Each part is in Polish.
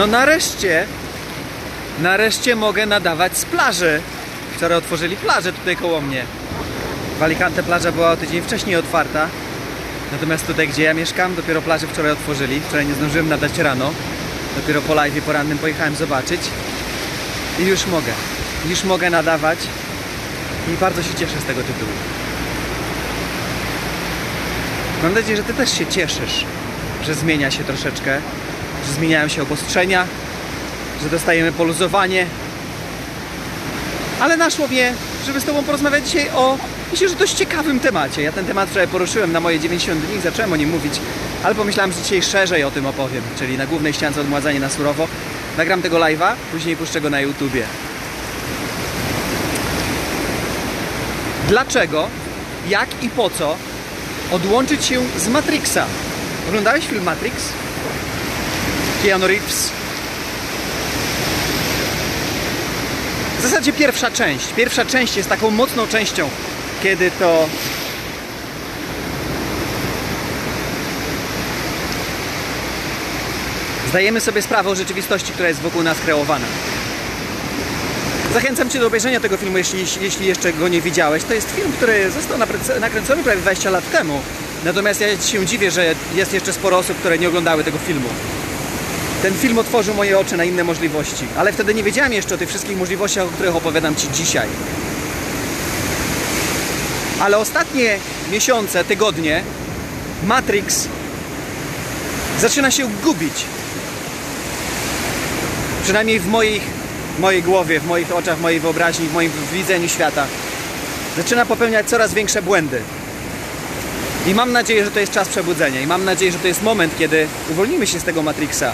No nareszcie, nareszcie mogę nadawać z plaży. Wczoraj otworzyli plażę tutaj koło mnie. W Alicante plaża była o tydzień wcześniej otwarta. Natomiast tutaj, gdzie ja mieszkam, dopiero plażę wczoraj otworzyli. Wczoraj nie zdążyłem nadać rano. Dopiero po live porannym pojechałem zobaczyć. I już mogę. Już mogę nadawać. I bardzo się cieszę z tego tytułu. Mam nadzieję, że Ty też się cieszysz, że zmienia się troszeczkę, że zmieniają się obostrzenia, że dostajemy poluzowanie. Ale naszło mnie, żeby z Tobą porozmawiać dzisiaj o, myślę, że dość ciekawym temacie. Ja ten temat wczoraj poruszyłem na moje 90 dni, zacząłem o nim mówić, ale pomyślałem, że dzisiaj szerzej o tym opowiem, czyli na głównej ściance odmładzanie na surowo. Nagram tego live'a, później puszczę go na YouTubie. Dlaczego, jak i po co odłączyć się z Matrixa? Oglądałeś film Matrix? Keanu Reeves. W zasadzie pierwsza część. Pierwsza część jest taką mocną częścią, kiedy to zdajemy sobie sprawę o rzeczywistości, która jest wokół nas kreowana. Zachęcam Cię do obejrzenia tego filmu, jeśli, jeśli jeszcze go nie widziałeś. To jest film, który został nakręcony prawie 20 lat temu. Natomiast ja się dziwię, że jest jeszcze sporo osób, które nie oglądały tego filmu. Ten film otworzył moje oczy na inne możliwości, ale wtedy nie wiedziałem jeszcze o tych wszystkich możliwościach, o których opowiadam Ci dzisiaj. Ale ostatnie miesiące, tygodnie Matrix zaczyna się gubić. Przynajmniej w moich, mojej głowie, w moich oczach, w mojej wyobraźni, w moim widzeniu świata. Zaczyna popełniać coraz większe błędy. I mam nadzieję, że to jest czas przebudzenia. I mam nadzieję, że to jest moment, kiedy uwolnimy się z tego Matrixa.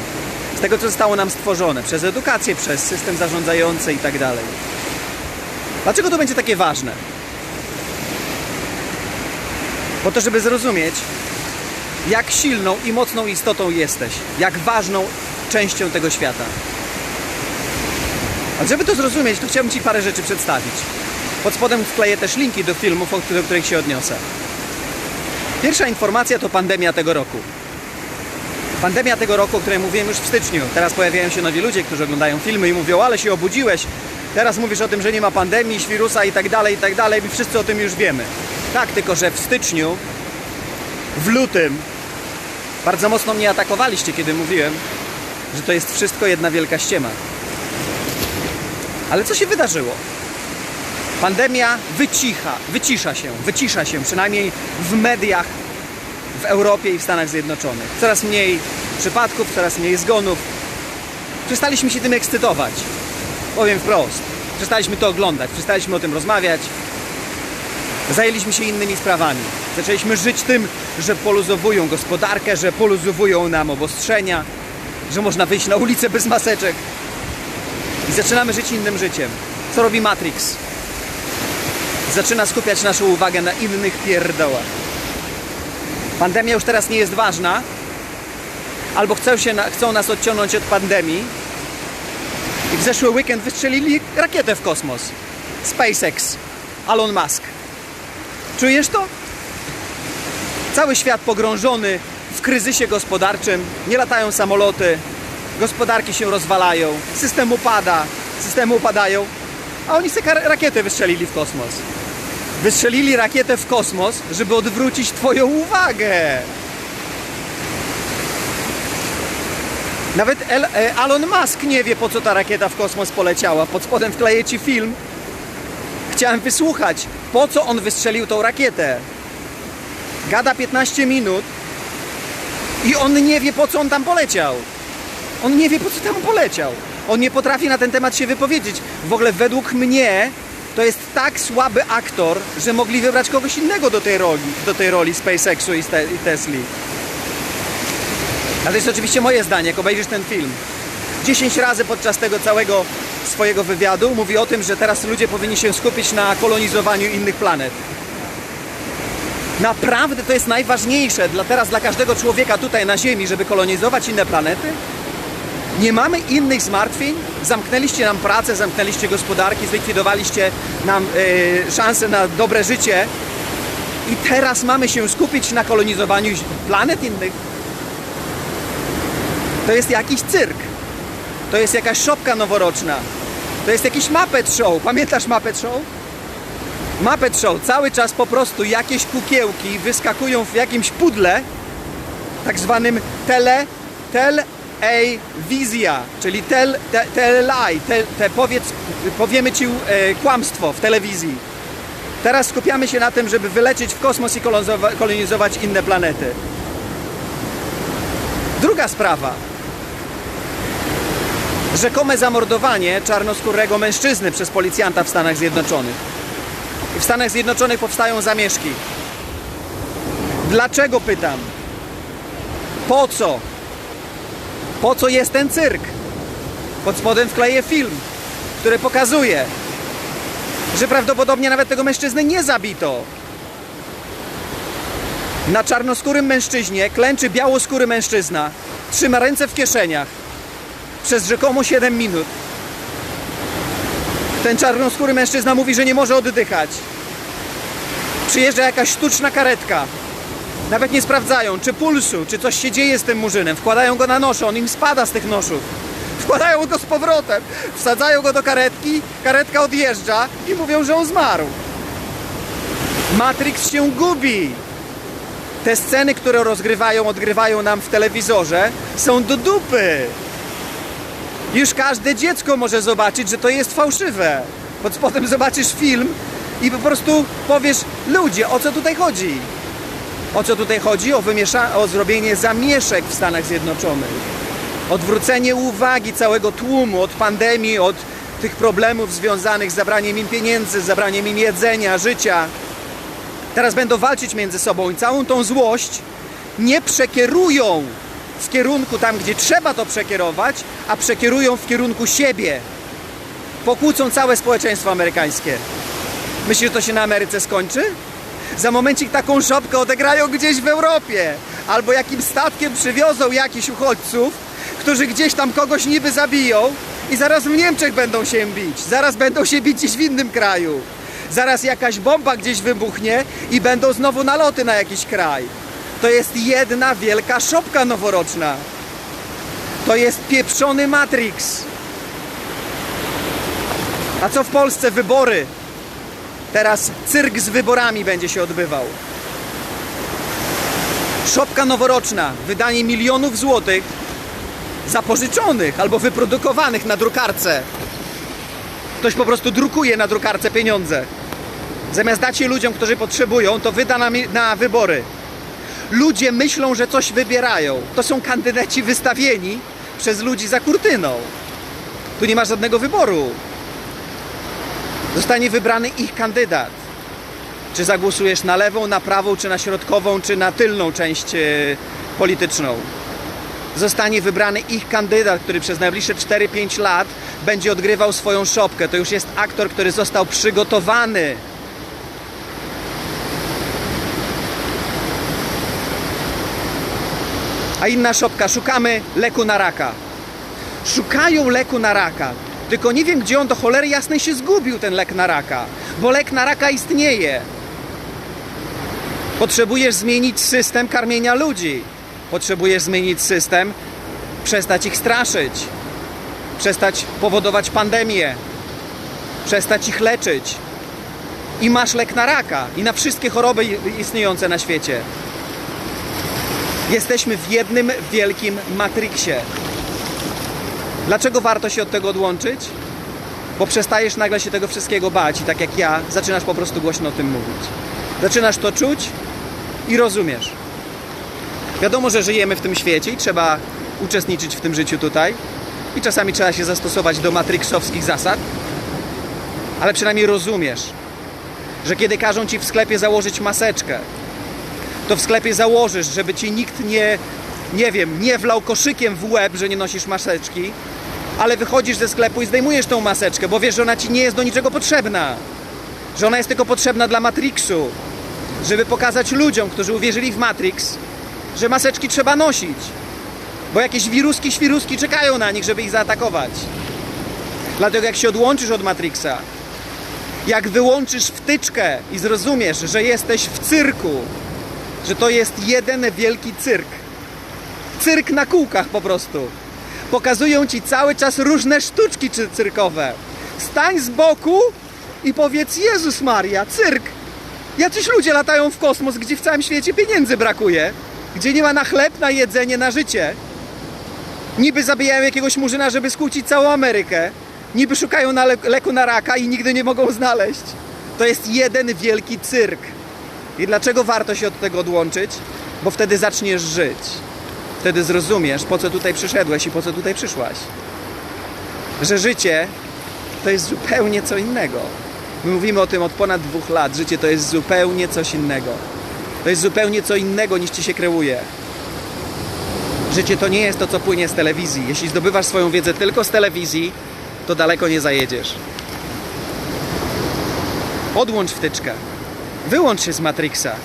Z tego, co zostało nam stworzone. Przez edukację, przez system zarządzający i tak dalej. Dlaczego to będzie takie ważne? Po to, żeby zrozumieć, jak silną i mocną istotą jesteś. Jak ważną częścią tego świata. A żeby to zrozumieć, to chciałbym Ci parę rzeczy przedstawić. Pod spodem wkleję też linki do filmów, do których się odniosę. Pierwsza informacja to pandemia tego roku. Pandemia tego roku, o której mówiłem już w styczniu. Teraz pojawiają się nowi ludzie, którzy oglądają filmy i mówią, ale się obudziłeś. Teraz mówisz o tym, że nie ma pandemii, wirusa i tak dalej, i tak dalej. I wszyscy o tym już wiemy. Tak, tylko że w styczniu, w lutym, bardzo mocno mnie atakowaliście, kiedy mówiłem, że to jest wszystko jedna wielka ściema. Ale co się wydarzyło? Pandemia wycicha, wycisza się, wycisza się, przynajmniej w mediach Europie i w Stanach Zjednoczonych. Coraz mniej przypadków, coraz mniej zgonów. Przestaliśmy się tym ekscytować. Powiem wprost. Przestaliśmy to oglądać, przestaliśmy o tym rozmawiać. Zajęliśmy się innymi sprawami. Zaczęliśmy żyć tym, że poluzowują gospodarkę, że poluzowują nam obostrzenia, że można wyjść na ulicę bez maseczek. I zaczynamy żyć innym życiem. Co robi Matrix? Zaczyna skupiać naszą uwagę na innych pierdołach. Pandemia już teraz nie jest ważna, albo chcą, się chcą nas odciągnąć od pandemii. I w zeszły weekend wystrzelili rakietę w kosmos. SpaceX, Elon Musk. Czujesz to? Cały świat pogrążony w kryzysie gospodarczym, nie latają samoloty, gospodarki się rozwalają, system upada, systemy upadają, a oni sobie rakietę wystrzelili w kosmos. Wystrzelili rakietę w kosmos, żeby odwrócić Twoją uwagę. Nawet El Elon Musk nie wie, po co ta rakieta w kosmos poleciała. Pod spodem wkleję Ci film. Chciałem wysłuchać, po co on wystrzelił tą rakietę. Gada 15 minut i on nie wie, po co on tam poleciał. On nie wie, po co tam poleciał. On nie potrafi na ten temat się wypowiedzieć. W ogóle według mnie to jest tak słaby aktor, że mogli wybrać kogoś innego do tej roli, do tej roli SpaceXu i, Te i Tesli. To jest oczywiście moje zdanie, jak obejrzysz ten film. 10 razy podczas tego całego swojego wywiadu mówi o tym, że teraz ludzie powinni się skupić na kolonizowaniu innych planet. Naprawdę to jest najważniejsze dla teraz dla każdego człowieka tutaj na Ziemi, żeby kolonizować inne planety? Nie mamy innych zmartwień? Zamknęliście nam pracę, zamknęliście gospodarki, zlikwidowaliście nam yy, szanse na dobre życie i teraz mamy się skupić na kolonizowaniu planet innych? To jest jakiś cyrk. To jest jakaś szopka noworoczna. To jest jakiś Muppet Show. Pamiętasz Muppet Show? Muppet Show. Cały czas po prostu jakieś kukiełki wyskakują w jakimś pudle, tak zwanym tele, tel a wizja, czyli tel, te, te lie, powiedz, powiemy ci e, kłamstwo w telewizji. Teraz skupiamy się na tym, żeby wylecieć w kosmos i kolonizowa- kolonizować inne planety. Druga sprawa. Rzekome zamordowanie czarnoskórego mężczyzny przez policjanta w Stanach Zjednoczonych. W Stanach Zjednoczonych powstają zamieszki. Dlaczego pytam? Po co? Po co jest ten cyrk? Pod spodem wkleję film, który pokazuje, że prawdopodobnie nawet tego mężczyzny nie zabito. Na czarnoskórym mężczyźnie klęczy białoskóry mężczyzna, trzyma ręce w kieszeniach przez rzekomo 7 minut. Ten czarnoskóry mężczyzna mówi, że nie może oddychać. Przyjeżdża jakaś sztuczna karetka. Nawet nie sprawdzają, czy pulsu, czy coś się dzieje z tym murzynem. Wkładają go na nosze, on im spada z tych noszów. Wkładają go z powrotem, wsadzają go do karetki, karetka odjeżdża i mówią, że on zmarł. Matrix się gubi. Te sceny, które rozgrywają, odgrywają nam w telewizorze, są do dupy. Już każde dziecko może zobaczyć, że to jest fałszywe. Spodem zobaczysz film i po prostu powiesz, ludzie, o co tutaj chodzi? O co tutaj chodzi? O, wymiesza- o zrobienie zamieszek w Stanach Zjednoczonych. Odwrócenie uwagi całego tłumu od pandemii, od tych problemów związanych z zabraniem im pieniędzy, z zabraniem im jedzenia, życia. Teraz będą walczyć między sobą i całą tą złość nie przekierują w kierunku tam, gdzie trzeba to przekierować, a przekierują w kierunku siebie. Pokłócą całe społeczeństwo amerykańskie. Myślisz, że to się na Ameryce skończy? Za momencik taką szopkę odegrają gdzieś w Europie. Albo jakim statkiem przywiozą jakichś uchodźców, którzy gdzieś tam kogoś niby zabiją i zaraz w Niemczech będą się bić. Zaraz będą się bić gdzieś w innym kraju. Zaraz jakaś bomba gdzieś wybuchnie i będą znowu naloty na jakiś kraj. To jest jedna wielka szopka noworoczna. To jest pieprzony Matrix. A co w Polsce? Wybory. Teraz cyrk z wyborami będzie się odbywał. Szopka noworoczna, wydanie milionów złotych zapożyczonych albo wyprodukowanych na drukarce. Ktoś po prostu drukuje na drukarce pieniądze. Zamiast dać je ludziom, którzy potrzebują, to wyda na, na wybory. Ludzie myślą, że coś wybierają. To są kandydaci wystawieni przez ludzi za kurtyną. Tu nie ma żadnego wyboru. Zostanie wybrany ich kandydat. Czy zagłosujesz na lewą, na prawą, czy na środkową, czy na tylną część e, polityczną. Zostanie wybrany ich kandydat, który przez najbliższe 4-5 lat będzie odgrywał swoją szopkę. To już jest aktor, który został przygotowany. A inna szopka, szukamy leku na raka. Szukają leku na raka. Tylko nie wiem, gdzie on do cholery jasnej się zgubił, ten lek na raka. Bo lek na raka istnieje. Potrzebujesz zmienić system karmienia ludzi. Potrzebujesz zmienić system, przestać ich straszyć, przestać powodować pandemię, przestać ich leczyć. I masz lek na raka i na wszystkie choroby istniejące na świecie. Jesteśmy w jednym wielkim matriksie. Dlaczego warto się od tego odłączyć? Bo przestajesz nagle się tego wszystkiego bać i tak jak ja, zaczynasz po prostu głośno o tym mówić. Zaczynasz to czuć i rozumiesz. Wiadomo, że żyjemy w tym świecie i trzeba uczestniczyć w tym życiu tutaj. I czasami trzeba się zastosować do matrixowskich zasad, ale przynajmniej rozumiesz, że kiedy każą ci w sklepie założyć maseczkę, to w sklepie założysz, żeby ci nikt nie, nie wiem, nie wlał koszykiem w łeb, że nie nosisz maseczki, ale wychodzisz ze sklepu i zdejmujesz tą maseczkę, bo wiesz, że ona ci nie jest do niczego potrzebna. Że ona jest tylko potrzebna dla Matrixu, żeby pokazać ludziom, którzy uwierzyli w Matrix, że maseczki trzeba nosić. Bo jakieś wiruski, świruski czekają na nich, żeby ich zaatakować. Dlatego jak się odłączysz od Matrixa, jak wyłączysz wtyczkę i zrozumiesz, że jesteś w cyrku, że to jest jeden wielki cyrk. Cyrk na kółkach po prostu. Pokazują ci cały czas różne sztuczki cyrkowe. Stań z boku i powiedz: Jezus Maria, cyrk! Jacyś ludzie latają w kosmos, gdzie w całym świecie pieniędzy brakuje, gdzie nie ma na chleb, na jedzenie, na życie. Niby zabijają jakiegoś murzyna, żeby skłócić całą Amerykę. Niby szukają na le- leku na raka i nigdy nie mogą znaleźć. To jest jeden wielki cyrk. I dlaczego warto się od tego odłączyć? Bo wtedy zaczniesz żyć. Wtedy zrozumiesz, po co tutaj przyszedłeś i po co tutaj przyszłaś. Że życie to jest zupełnie co innego. My mówimy o tym od ponad dwóch lat. Życie to jest zupełnie coś innego. To jest zupełnie co innego niż ci się kreuje. Życie to nie jest to, co płynie z telewizji. Jeśli zdobywasz swoją wiedzę tylko z telewizji, to daleko nie zajedziesz. Odłącz wtyczkę. Wyłącz się z Matrixa.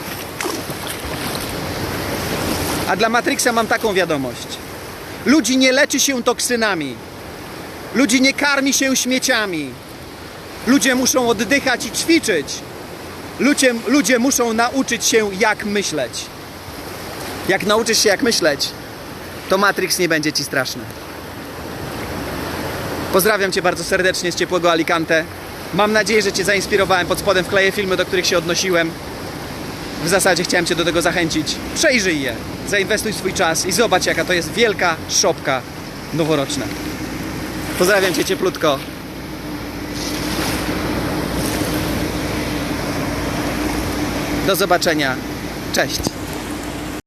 A dla Matrixa mam taką wiadomość. Ludzi nie leczy się toksynami. Ludzi nie karmi się śmieciami. Ludzie muszą oddychać i ćwiczyć. Ludzie, ludzie muszą nauczyć się, jak myśleć. Jak nauczysz się, jak myśleć, to Matrix nie będzie ci straszny. Pozdrawiam cię bardzo serdecznie z ciepłego Alicante. Mam nadzieję, że cię zainspirowałem. Pod spodem wkleję filmy, do których się odnosiłem. W zasadzie chciałem cię do tego zachęcić. Przejrzyj je, zainwestuj swój czas i zobacz, jaka to jest wielka szopka noworoczna. Pozdrawiam cię cieplutko. Do zobaczenia. Cześć.